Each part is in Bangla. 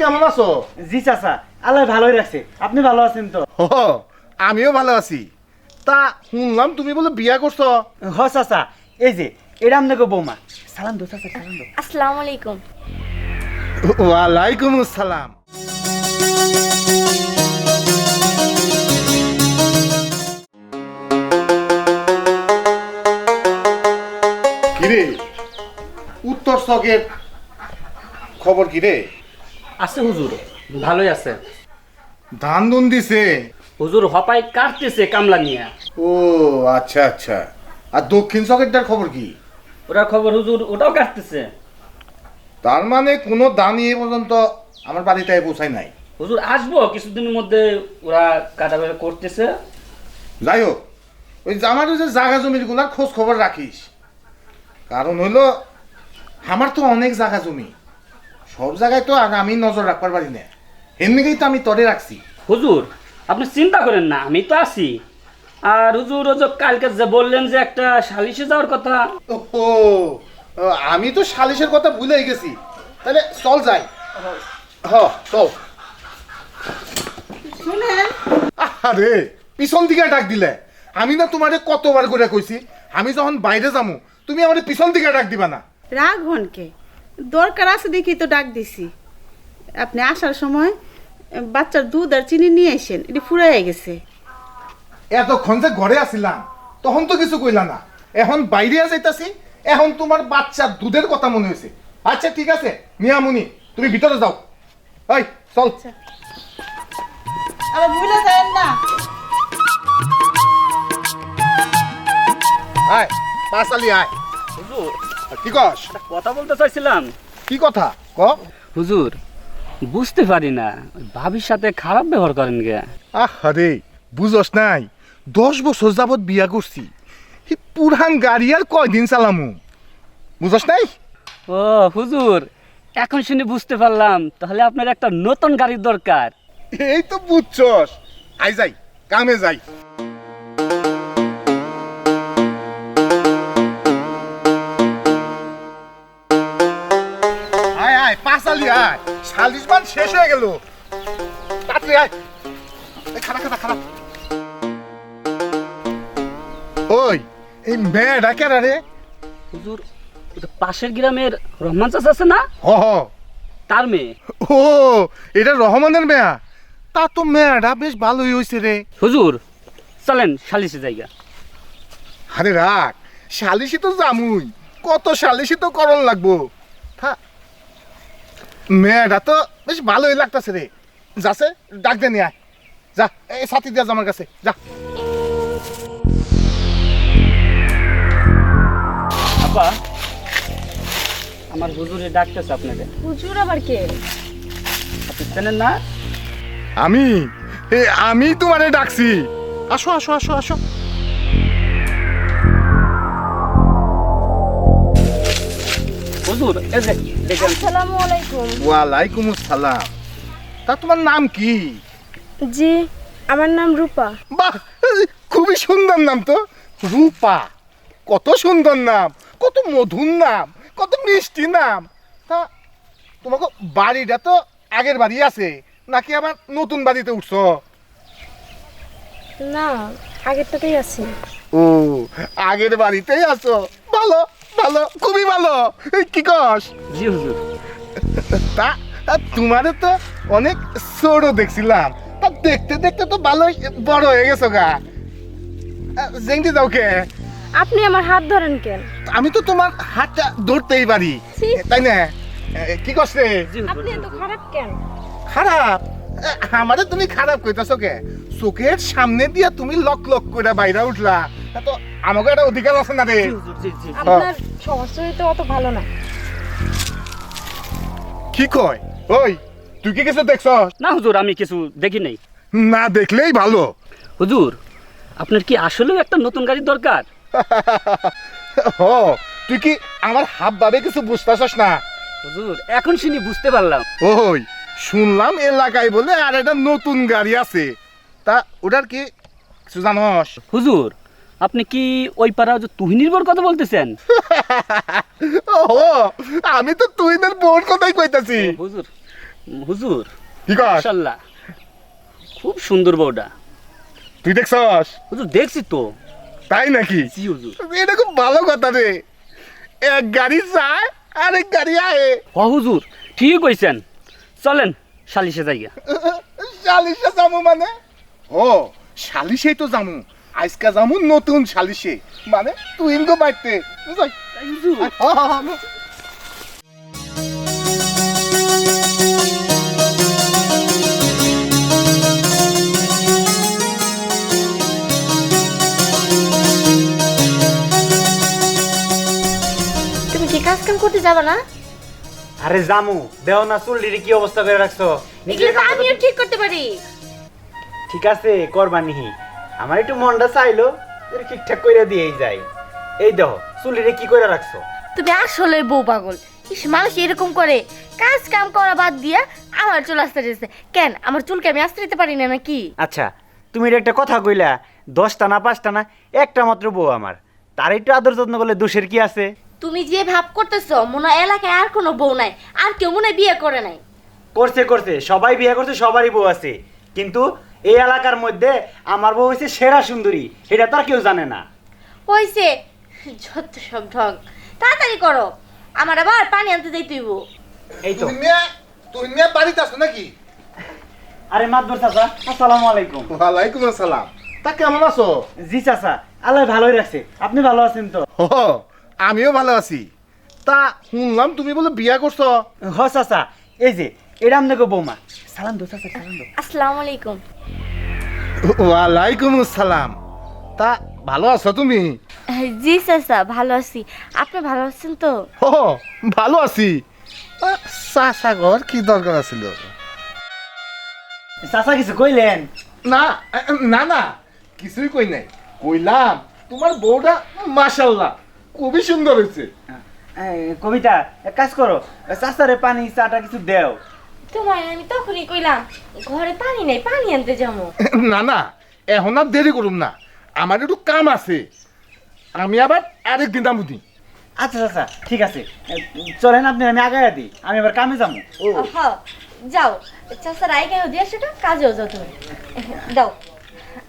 কেমন আছো? জি চাচা আল্লাহ ভালোই রাখছে। আপনি ভালো আছেন তো? ও আমিও ভালো আছি। তা শুনলাম তুমি বলে বিয়া করছ। হ চাচা এই যে এটা আপনাকে বৌমা। সালাম দো চাচা সালাম দো আসসালামু আলাইকুম। ওয়ালাইকুম আসসালাম। কিরে? উত্তর চকের খবর কিরে? আছে হুজুর ভালোই আছে। ধান দুন দিছে? হুজুর হপাই কাটতেছে কামলা নিয়ে। ও আচ্ছা আচ্ছা। আর দক্ষিণ চকেরটার খবর কি? ওরা খবর হুজুর ওটাও কাটতেছে। তার মানে কোনো দানই এ পর্যন্ত আমার বাড়িতে পৌঁছায় নাই? হুজুর আসব। কিছুদিনের মধ্যে ওরা কাটাবেড়া করতেছে। যাই হোক ওই আমার যে জাগা জমিরগুলার খোঁজ খবর রাখিস। কারণ হইল আমার তো অনেক জাগা জমি। সব জায়গায় তো আর আমি নজর রাখবার পারি না। এমনিকেই তো আমি তরে রাখছি। হুজুর আপনি চিন্তা করেন না আমি তো আছি। আর হুজুর ও যে কালকে যে বললেন যে একটা সালিশে যাওয়ার কথা। ও আমি তো সালিশের কথা ভুলেই গেছি। তাহলে চল যাই। হ চল। আরে পিছন দিকে ডাক দিলে। আমি না তোমারে কতবার করে কইছি আমি যখন বাইরে যামু তুমি আমারে পিছন দিকে ডাক দিবা না। রাগ হনকে দরকার আছে দেখি তো ডাক দিছি। আপনি আসার সময় বাচ্চার দুধ আর চিনি নিয়ে আসেন এটি ফুরাই গেছে। এতক্ষণ যে ঘরে আসিলাম তখন তো কিছু কইলা না। এখন বাইরে যাইতাছি এখন তোমার বাচ্চার দুধের কথা মনে হয়েছে আচ্ছা ঠিক আছে মিয়ামুনি তুমি ভিতরে যাও। এই চল। আবার ভুলে যায় না। আয় পাঁচালি আয়। হুজুর কি কস? কথা বলতে চাইছিলাম। কি কথা? ক? হুজুর বুঝতে পারি না ভাবির সাথে খারাপ ব্যবহার করেন গে। আরে বুঝস নাই দশ বছর যাবত বিয়া করছি। পুরান গাড়ি আর কয়দিন চালামু? বুঝস নাই? ও হুজুর এখন শুনে বুঝতে পারলাম তাহলে আপনার একটা নতুন গাড়ির দরকার। এই তো বুঝছস। আই যাই কামে যাই। আয় পাঁচালি আয়। সালিশ মান শেষ হয়ে গেল। তাড়াতাড়ি আয়। এই খারাপ খারাপ ওই এই মেয়েটা কেনা রে? হুজুর পাশের গ্রামের রহমান চাষ আছে না? হ হ। তার মেয়ে। ও এটা রহমানের মেয়া? তা তো মেয়াটা বেশ ভালোই হয়েছে রে। হুজুর চলেন সালিশে জায়গা আরে রাখ সালিশি তো জামুই কত সালিশি তো করণ লাগবো। মেয়েটা তো বেশ ভালোই লাগতাছে রে। যাচ্ছে ডাক দে নিয়ে আয়। যা এই সাথী দিয়া আমার কাছে যা। আপা আমার হুজুরে ডাকতেছে আপনাকে। হুজুর আবার কে? আপনি চেনেন না? আমি? এ আমি তোমারে ডাকছি। আসো আসো আসো আসো। হুজুর এই যে। আসসালামু আলাইকুম। ওয়ালাইকুম আসসালাম। তা তোমার নাম কি? জি আমার নাম রূপা। বাহ খুবই সুন্দর নাম তো। রূপা কত সুন্দর নাম কত মধুর নাম কত মিষ্টি নাম। তা তোমাকে বাড়িটা তো আগের বাড়ি আছে নাকি আবার নতুন বাড়িতে উঠছো? না আগেরটাতেই আছি। ও আগের বাড়িতেই আছো? ভালো ভালো খুবই ভালো। কি কস? জি হুজুর। তা তোমারে তো অনেক ছোট দেখছিলাম। তা দেখতে দেখতে তো ভালোই বড় হয়ে গেছো গা। জেংটি দাও কে? আপনি আমার হাত ধরেন কেন? আমি তো তোমার হাতটা ধরতেই পারি। ছি। তাই না? কি করছে আপনি এত খারাপ কেন? খারাপ? আমারে তুমি খারাপ কইতাছো কে? চোখের সামনে দিয়া তুমি লক লক করে বাইরে উঠলা। তা তো আমাকে একটা অধিকার আছে না রে? আপনার সহজ অত ভালো না। কি কয়? ওই তুই কি কিছু দেখছ? না হুজুর আমি কিছু দেখি নাই। না দেখলেই ভালো। হুজুর আপনার কি আসলেও একটা নতুন গাড়ির দরকার? হ তুই কি আমার হাব ভাবে কিছু বুঝতেছস না? হুজুর এখন শুনি বুঝতে পারলাম। ওই শুনলাম এলাকায় বলে আর একটা নতুন গাড়ি আছে। তা ওটার কি কিছু জানস? হুজুর আপনি কি ওই পাড়া যে তুহিনীর বর কথা বলতেছেন? ও আমি তো তুই তোর বোন কথাই কইতাছি। হুজুর হুজুর। কি কস? মাশাল্লাহ। খুব সুন্দর বউটা। তুই দেখছস? হুজুর দেখছি তো। তাই নাকি? জি হুজুর। এটা খুব ভালো কথা রে। এক গাড়ি যায় আর এক গাড়ি আয়ে। হ হুজুর ঠিক কইছেন। চলেন সালিশে যাইয়া। শালিশে যামু মানে? ও শালিশেই তো যামু। আজকা যামু নতুন শালিশে মানে তুই হ্যাঁ, হ্যাঁ, হ্যাঁ। তুমি কি কাজ কাম করতে যাবা না? আরে জামু দেও না চুল্লির কি অবস্থা করে রাখছো? নিজের কাম করতে- আমিও ঠিক করতে পারি। ঠিক আছে করবানি আমার একটু মনটা চাইলো ঠিকঠাক করে দিয়েই যাই। এই দেখো চুল্লিরে কি করে রাখছো? তুমি আসলে বউ পাগল। ইস মানুষ এরকম করে। কাজ কাম করা বাদ দিয়া আমার চুল আসতে দিতেছে কেন আমার চুলকে আমি আসতে দিতে পারি না নাকি? আচ্ছা তুমি এটা একটা কথা কইলা দশটা না পাঁচটা না একটা মাত্র বউ আমার। তার একটু আদর যত্ন করলে দোষের কি আছে? তুমি যে ভাব করতেছ মনে হয় এলাকায় আর কোনো বউ নাই আর কেউ মনে হয় বিয়ে করে নাই। করছে করছে সবাই বিয়ে করছে সবারই বউ আছে। কিন্তু এই এলাকার মধ্যে আমার বউ হচ্ছে সেরা সুন্দরী এটা তো আর কেউ জানে না। হইছে যত সব ঢং। তাড়াতাড়ি করো আমার আবার পানি আনতে যাই তুইব এই তো। তুই নিয়ে তুই নিয়ে বাড়িতে আসো নাকি? আরে মাদবর চাচা আসসালামু আলাইকুম। ওয়ালাইকুম আসসালাম। তা কেমন আছো? জি চাচা আল্লাহ ভালোই রাখছে। আপনি ভালো আছেন তো? ও আমিও ভালো আছি। তা শুনলাম তুমি বলে বিয়া করছ। হ চাচা এই যে এটা আপনাকে বৌমা। সালাম দো চাচা সালাম দো আসসালামু আলাইকুম। ওয়ালাইকুম আসসালাম তা ভালো আছো তুমি? জি চাচা ভালো আছি। আপনি ভালো আছেন তো? ও ভালো আছি। কি দরকার আছিল? চাচা কিছু কইলেন? না না না কিছুই কই নাই। কইলাম তোমার বউটা মাশাল্লাহ খুবই সুন্দর হয়েছে কবিতা এক কাজ করো চাচারে পানি চাটা কিছু দেও। তোমার আমি তখনই কইলাম ঘরে পানি নেই পানি আনতে যাব না না এখন আর দেরি করুম না। আমার একটু কাম আছে। আমি আবার আরেকদিন দাম দিই আচ্ছা চাচা ঠিক আছে। চলেন আপনি আমি আগায় দিই। আমি এবার কামে যাব হ যাও। চাচার আই কেন দিয়ে সেটা কাজেও যাও তুমি। দাও।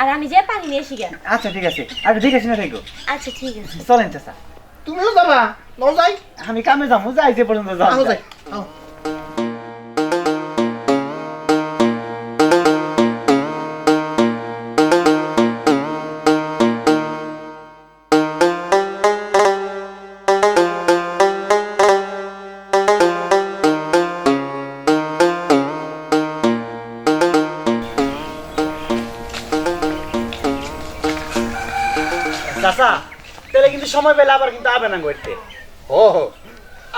আর আমি যে পানি নিয়ে এসি গেল আচ্ছা ঠিক আছে। আর দেখে শুনে থাকো। আচ্ছা ঠিক আছে। চলেন চাচা। তুমিও যাবা। ন যাই। আমি কামে যাব যাই যে পর্যন্ত যাও যাই। সময় পেলে আবার কিন্তু আবে না করতে ও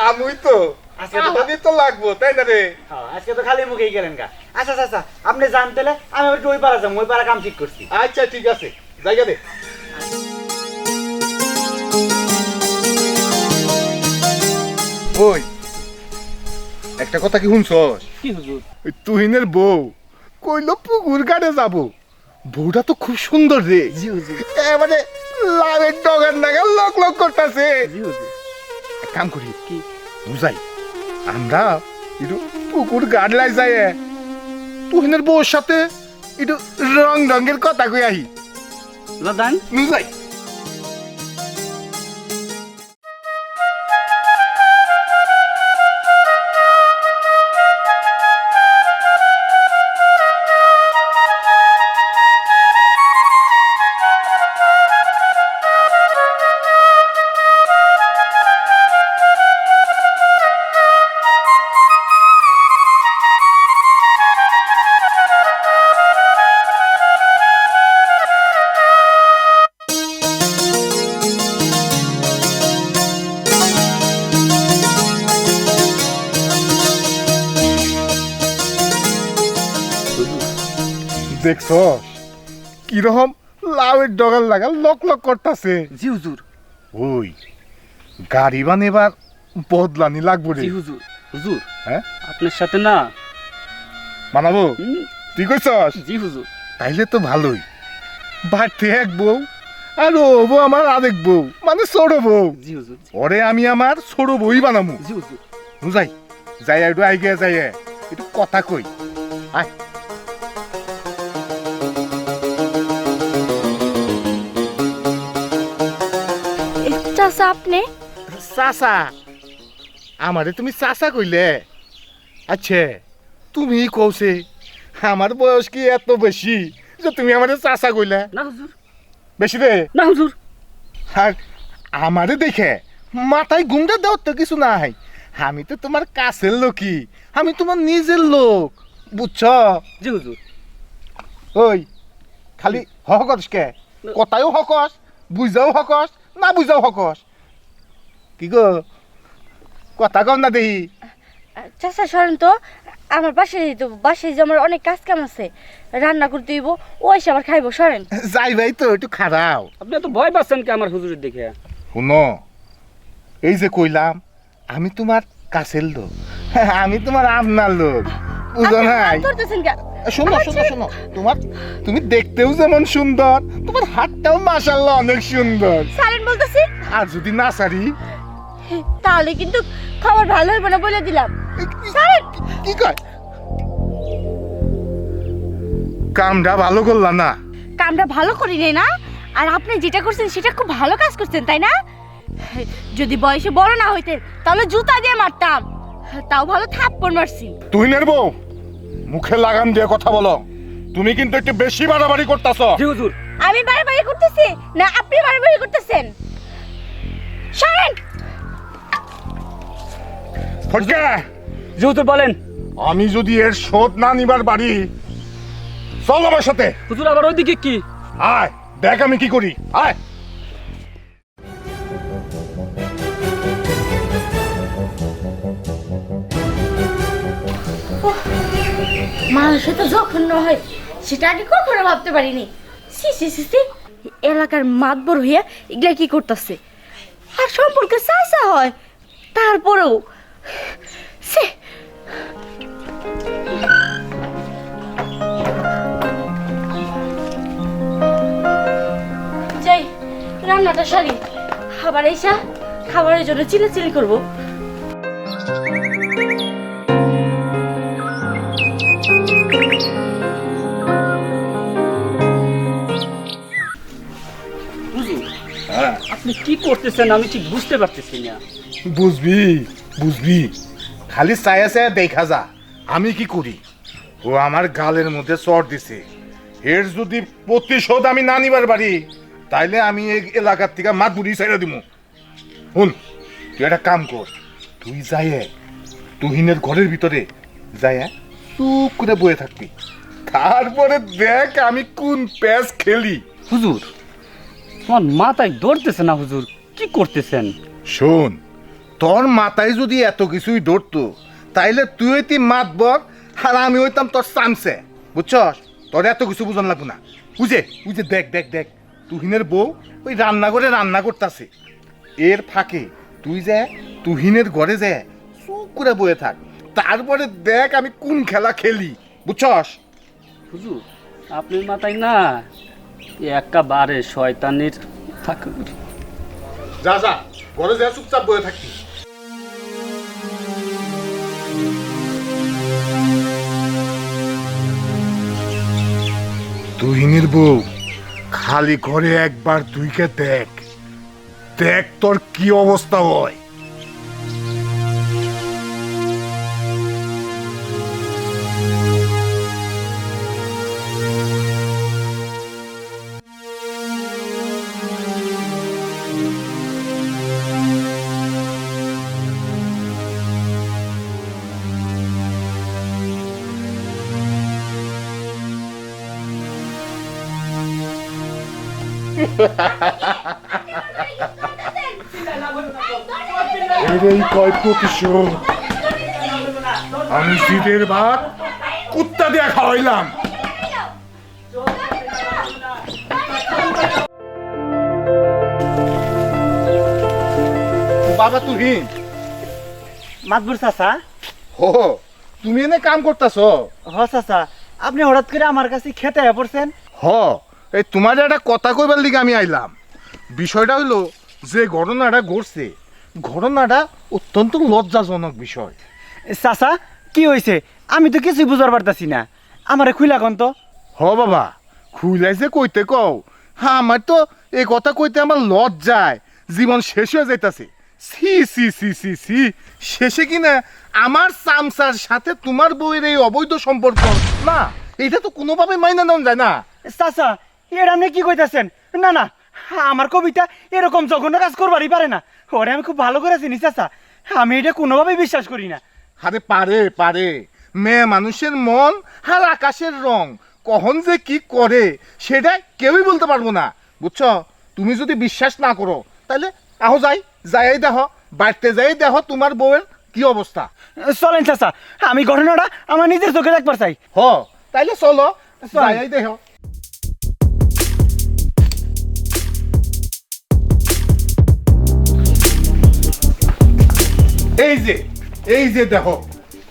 আমি তো। আজকে তো আমি তো লাগবো তাই না রে? হ্যাঁ, আজকে তো খালি মুখেই গেলেন গা। আচ্ছা চাচা আপনি জানতে আমি একটু ওই পাড়া যাব ওই পাড়া কাম ঠিক করছি। আচ্ছা ঠিক আছে। জায়গা দে। ওই একটা কথা কি শুনছস? কি হুজুর? ওই তুহিনের বউ কইলো পুকুর ঘাটে যাব। বউটা তো খুব সুন্দর রে। জি হুজুর। মানে লাভের ডগার নাগাল লক লক করতেছে। এক কাম করি কি বুঝাই আমরা একটু পুকুর গাড়লাই যাই তুহিনের বউর সাথে একটু রং রঙের কথা কই আহি। লাদান? বুঝাই কীরকম? লাউয়ের ডগাল লাগাল লক লক করতেছে। জি হুজুর। ওই গাড়ি বান এবার বদলানি লাগবো রে। জি হুজুর। হুজুর হ্যাঁ? আপনার সাথে না। মানাবো? তুই কইছস? জি হুজুর। তাইলে তো ভালোই। বাড়তে এক বউ আর ও বউ আমার আরেক বউ মানে ছোট বউ। জি হুজুর ওরে আমি আমার ছোট বই বানামু। জি হুজুর। বুঝাই যাই একটু আগে যাই একটু কথা কই। আয়। আপনি? চাচা আমারে তুমি চাচা কইলে। আচ্ছা তুমি কৌছে আমার বয়স কি এত বেশি যে তুমি আমারে চাচা কইলে? না হুজুর। বেশি রে না হুজুর। আর আমারে দেখে মাথায় গুমটা দেওয়ার তো কিছু নাই। আমি তো তোমার কাছের লোকই আমি তোমার নিজের লোক বুঝছ? জি হুজুর। ওই খালি হকস কে? কথাও হকস বুঝাও হকস না বুঝাও হকস? কি গো? কথা কম না চাচা সরেন তো আমার বাসে তো বাসে যে আমার অনেক কাজ কাম আছে রান্না করতে দিব ও এসে আবার খাইবো সরেন যাই ভাই তো একটু খারাপ। আপনি এত ভয় পাচ্ছেন কি আমার হুজুরের দেখে শুনো এই যে কইলাম আমি তোমার কাছের লোক। আমি তোমার আপনার লোক বুঝো নাই? শোনো শোনো শোনো তোমার তুমি দেখতেও যেমন সুন্দর তোমার হাতটাও মাশাল্লাহ অনেক সুন্দর। সারেন বলতেছি। আর যদি না সারি তাহলে কিন্তু খাবার ভালো হইব না বলে দিলাম। কি কয়? কামটা ভালো করলাম না। কামটা ভালো করি নাই না? আর আপনি যেটা করছেন সেটা খুব ভালো কাজ করছেন তাই না? যদি বয়সে বড় না হইতেন তাহলে জুতা দিয়ে মারতাম। তাও ভালো থাপ্পড় মারছি। তুই নেরবো মুখে লাগাম দিয়ে কথা বলো। তুমি কিন্তু একটু বেশি বাড়াবাড়ি করতেছ। জি হুজুর। আমি বাড়াবাড়ি করতেছি না আপনি বাড়াবাড়ি করতেছেন? সরেন! ফটকে! হুজুর বলেন। আমি যদি এর শোধ না নিবার বাড়ি চল আমার সাথে। হুজুর আবার ওইদিকে কি? আয় দেখ আমি কি করি। আয়। মানুষ তো জঘন্য হয় সেটা আগে কখনো ভাবতে পারিনি। সি সি সি সি এলাকার মাতবর হইয়া এগুলা কি করতেছে? আর সম্পর্কে চাষা হয় তারপরেও রান্নাটা শাড়ি। খাবার এসা খাবারের জন্য চিল্লাচিল্লি করব। হুজুর আপনি কি করতেছেন আমি ঠিক বুঝতে পারতেছি না। বুঝবি বুঝবি। খালি চায়া চায়া দেখা যা আমি কি করি? ও আমার গালের মধ্যে চর দিছে। এর যদি প্রতিশোধ আমি না নিবার পারি তাইলে আমি এই এলাকার থেকে মাত বুড়ি ছেড়ে দিব শুন তুই একটা কাম কর তুই যাইয়ে তুহিনের ঘরের ভিতরে যাইয়া চুপ করে বয়ে থাকবি। তারপরে দেখ আমি কোন প্যাচ খেলি। হুজুর তোমার মাথায় ধরতেছে না হুজুর? কি করতেছেন? শোন তোর মাথায় যদি এত কিছুই ধরতো তাইলে তুই হইতি মাত বক আর আমি হইতাম তোর চামচে বুঝছস? তোর এত কিছু বুঝন লাগবো না। বুঝে বুঝে দেখ দেখ দেখ। তুহিনের বউ ওই রান্না করে রান্না করতাছে। এর ফাঁকে তুই যে তুহিনের ঘরে যে চুপ করে বয়ে থাক। তারপরে দেখ আমি কোন খেলা খেলি বুঝছস? হুজুর আপনার মাথায় না একেবারে শয়তানের থাকে যা যা ঘরে যা চুপচাপ বয়ে থাকি। তুহিনের বউ খালি করে একবার তুইকে দেখ। দেখ তোর কি অবস্থা হয়। এরই কয় প্রতিশোধ? আমি শীতের ভাত কুত্তা দিয়ে খাওয়াইলাম। বাবা তুহিন মাতবুর চাচা। হো তুমি এনে কাম করতাছ? হ চাচা। আপনি হঠাৎ করে আমার কাছে খেতে হয়ে পড়ছেন? হ এই তোমার একটা কথা কইবার লিগে আমি আইলাম। বিষয়টা হইল যে ঘটনাটা ঘটছে ঘটনাটা অত্যন্ত লজ্জাজনক বিষয়। চাচা কি হয়েছে আমি তো কিছুই বুঝার পারতাছি না। আমারে খুইলা কোন তো। হ বাবা খুইলাইছে কইতে কও। হ্যাঁ আমার তো এই কথা কইতে আমার লজ্জায়। জীবন শেষ হয়ে যাইতাছে। সি সি সি সি সি শেষে কিনা আমার চামচার সাথে তোমার বউয়ের এই অবৈধ সম্পর্ক। না এটা তো কোনোভাবে মাইনা নেওয়া যায় না। চাচা এর আপনি কি কইতাছেন? না না আমার কবিতা এরকম জঘন্য কাজ করবারই পারে না। ওরে আমি খুব ভালো করে চিনি চাচা। আমি এটা কোনোভাবেই বিশ্বাস করি না। আরে পারে পারে। মেয়ে মানুষের মন আর আকাশের রং কখন যে কি করে সেটা কেউই বলতে পারব না। বুঝছ? তুমি যদি বিশ্বাস না করো তাহলে আহো যাই যাই দেহ। বাড়তে যাই দেহ তোমার বউয়ের কি অবস্থা? চলেন চাচা। আমি ঘটনাটা আমার নিজের চোখে দেখবার চাই। হ তাইলে চলো চল। যাই দেহ। যে এই যে দেখো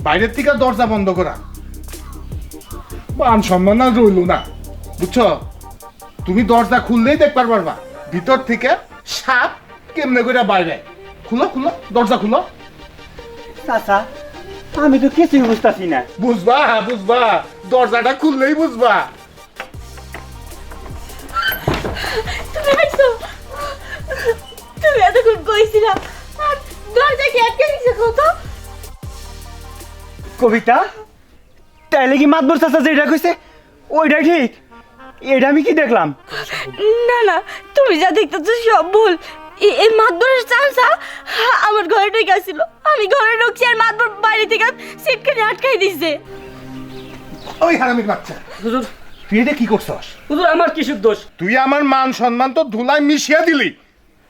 বাইরের থেকে দরজা বন্ধ করা। মান সম্মান আর রইল না বুঝছ? তুমি দরজা খুললেই দেখবার পারবা ভিতর থেকে সাপ কেমনে করে বাইরে। খুলো খুলো দরজা খুলো। চাচা আমি তো কিছুই বুঝতাছি না। বুঝবা বুঝবা দরজাটা খুললেই বুঝবা। তুমি এতক্ষণ কইছিলা আর দরজা কি আটকে দিছে কত? কবিতা তাইলে কি মাতবর চাচা যেটা কইছে ওইটাই ঠিক। এটা আমি কি দেখলাম? না না তুমি যা দেখতেছো সব ভুল। এ- এই মাতবরের চান্সা আমার ঘরে ঢুকে আসছিল আমি ঘরে ঢুকছি আর মাতবর বাইরে থেকে সিটকানি আটকাই দিছে। ওই হারামির বাচ্চা। হুজুর। তুই এটা কি করছস? হুজুর আমার কিসুর দোষ? তুই আমার মান সম্মান তো ধুলায় মিশিয়ে দিলি।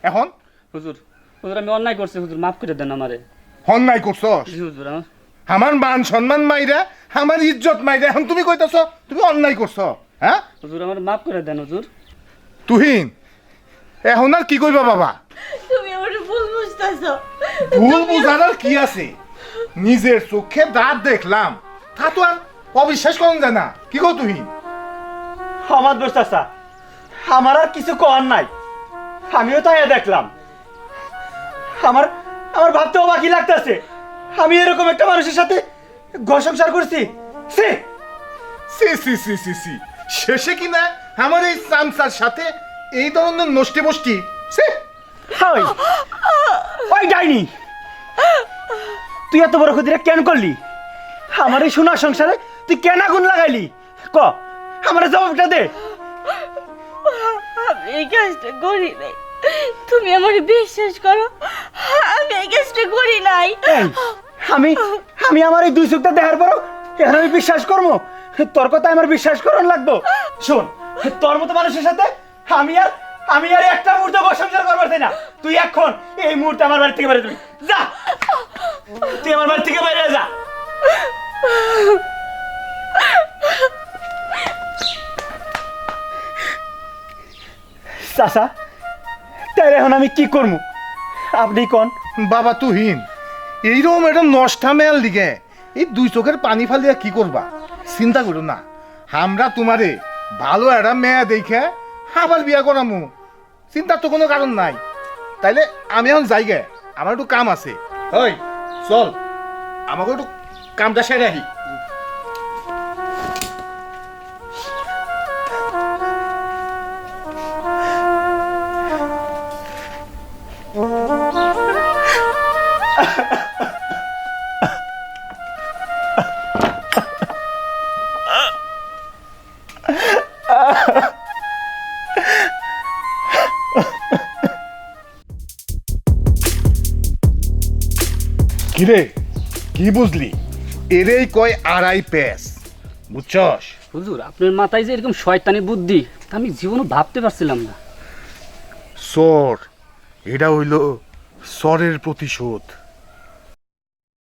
এখন? হুজুর হুজুর আমি অন্যায় করছি হুজুর মাফ করে দেন আমারে। অন্যায় করছস? জি হুজুর আমার আমার মান সম্মান মাইরা আমার ইজ্জত মাইরা এখন তুমি কইতেছ তুমি অন্যায় করছ হ্যাঁ? হুজুর আমার মাফ করে দেন হুজুর। তুহিন এখন আর কি কইবা বাবা? তুমি আমার ভুল বুঝতেছো। ভুল বুঝার আর কি আছে? নিজের চোখে দাঁত দেখলাম তা তো আর অবিশ্বাস করুন যায় না। কি কো তুহিন? আমার দোষ চাচা আমার আর কিছু করার নাই। আমিও তাই দেখলাম। আমার আমার ভাবতেও বাকি লাগতেছে। আমি এরকম একটা মানুষের সাথে ঘর সংসার করছি। সে সি সি সি সি সি শেষে কিনা আমার এই সামসার সাথে এই ধরনের নষ্টি বষ্টি? সে ওই ওই ডাইনি! তুই এত বড় ক্ষতিটা কেন করলি? আমার এই সোনার সংসারে তুই কেন আগুন লাগাইলি? ক আমার জবাবটা দে। আমি এই কাজটা করি নাই। তুমি আমার বিশ্বাস করো, আমি এই কাজটা করি নাই। আমি আমি আমার এই দুই চোখটা দেখার পরও এখন আমি বিশ্বাস করব? তোর কথা আমার বিশ্বাস করন লাগবো? শোন, তোর মতো মানুষের সাথে আমি আর আমি আর একটা মুহূর্ত ঘর সংসার করবার চাই না। তুই এখন এই মুহূর্তে আমার বাড়ি থেকে বাইরে যাবি। যা! তুই আমার বাড়ি থেকে বাইরে যা। চাচা তাই এখন আমি কি করব আপনি কন? বাবা তুহিন এইরকম একটা নষ্টা মেয়াল দিকে এই দুই চোখের পানি ফালিয়া কি করবা? চিন্তা করো না। আমরা তোমারে ভালো একটা মেয়া দেখে আবার বিয়া করামু। চিন্তার তো কোনো কারণ নাই। তাইলে আমি এখন যাই গে। আমার একটু কাম আছে। ওই চল। আমাকে একটু কামটা সেরে আহি। বুঝলি? এরেই কয় আড়াই প্যাস বুঝছস? হুজুর আপনার মাথায় যে এরকম শয়তানি বুদ্ধি তা আমি জীবনে ভাবতে পারছিলাম না। সর এটা হইল সরের প্রতিশোধ।